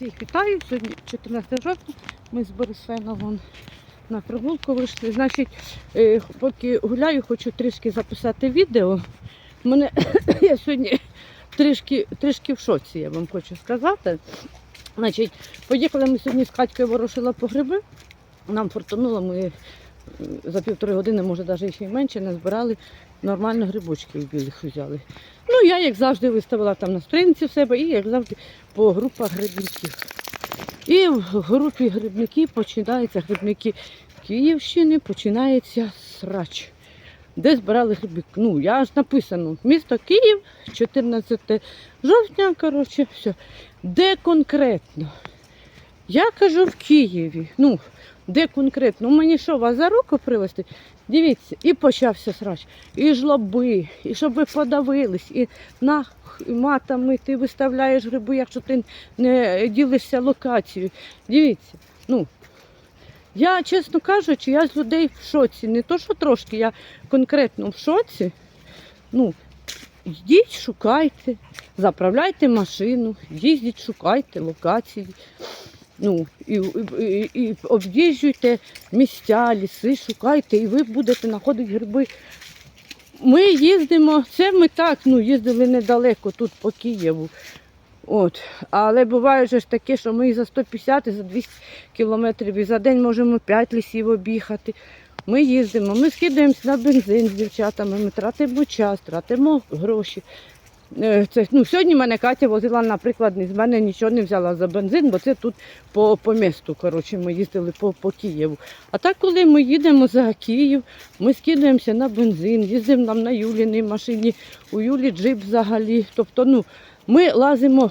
Всіх вітаю. Сьогодні 14 жовтня. Ми з Борисфеновим на прогулку вийшли. Значить, е, поки гуляю, хочу трішки записати відео. Мене я сьогодні трішки, трішки в шоці, я вам хочу сказати. Значить, поїхали ми сьогодні з Катькою ворошила по гриби. Нам фортунуло, ми за півтори години, може навіть ще й менше, назбирали нормально грибочків білих взяли. Ну, я, як завжди, виставила там на сторінці в себе і, як завжди, по групах грибників. І в групі грибників починаються грибники Київщини, починається срач. Де збирали гриби? Ну, я ж написано, місто Київ, 14 жовтня, коротше, все. Де конкретно? Я кажу в Києві. Ну, де конкретно? Ну, мені що, вас за руку привезти? Дивіться, і почався срач. І жлоби, і щоб ви подавились, і на матами ти виставляєш гриби, якщо ти не ділишся локацією. Дивіться, ну. Я, чесно кажучи, я з людей в шоці. Не то, що трошки, я конкретно в шоці. Ну, йдіть, шукайте, заправляйте машину, їздіть, шукайте локації. Ну, і, і, і, об'їжджуйте місця, ліси, шукайте, і ви будете знаходити гриби. Ми їздимо, це ми так, ну, їздили недалеко тут по Києву. От. Але буває ж таке, що ми і за 150, і за 200 кілометрів, і за день можемо 5 лісів об'їхати. Ми їздимо, ми скидаємося на бензин з дівчатами, ми тратимо час, тратимо гроші. Е, Це, ну, сьогодні мене Катя возила, наприклад, з мене нічого не взяла за бензин, бо це тут по, по місту. Коротше, ми їздили по, по Києву. А так, коли ми їдемо за Київ, ми скидаємося на бензин, їздимо нам на Юліній машині, у Юлі джип взагалі. Тобто, ну, ми лазимо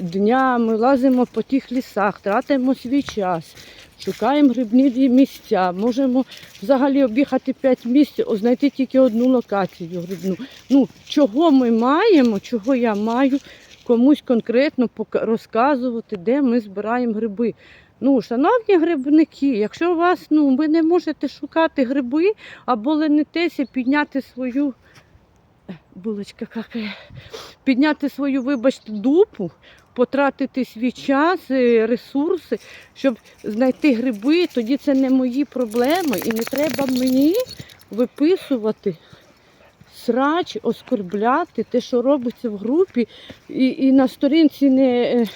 днями, лазимо по тих лісах, тратимо свій час, шукаємо грибні місця, можемо взагалі об'їхати 5 місць, знайти тільки одну локацію грибну. Ну, чого ми маємо, чого я маю комусь конкретно розказувати, де ми збираємо гриби. Ну, шановні грибники, якщо у вас ну, ви не можете шукати гриби або ленитеся підняти свою булочка какає, підняти свою, вибачте, дупу, потратити свій час, е, ресурси, щоб знайти гриби, тоді це не мої проблеми. І не треба мені виписувати срач, оскорбляти те, що робиться в групі. І, і на сторінці не, е,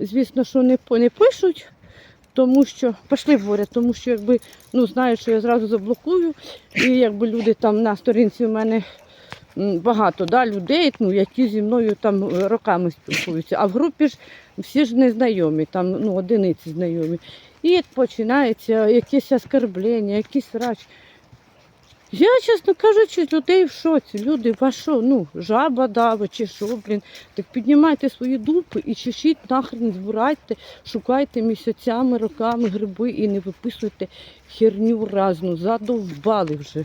звісно, що не, не пишуть. Тому що пішли говорять, тому що якби ну знають, що я зразу заблокую, і якби люди там на сторінці у мене багато да, людей, ну, які зі мною там е, роками спілкуються. А в групі ж всі ж незнайомі, там ну, одиниці знайомі. І починається якесь оскорблення, якийсь рач. Я, чесно кажучи, людей в шоці. Люди, вас що, ну, жаба дава чи що, блін. Так піднімайте свої дупи і чешіть нахрен, збирайте, шукайте місяцями, роками гриби і не виписуйте херню разну. Задовбали вже.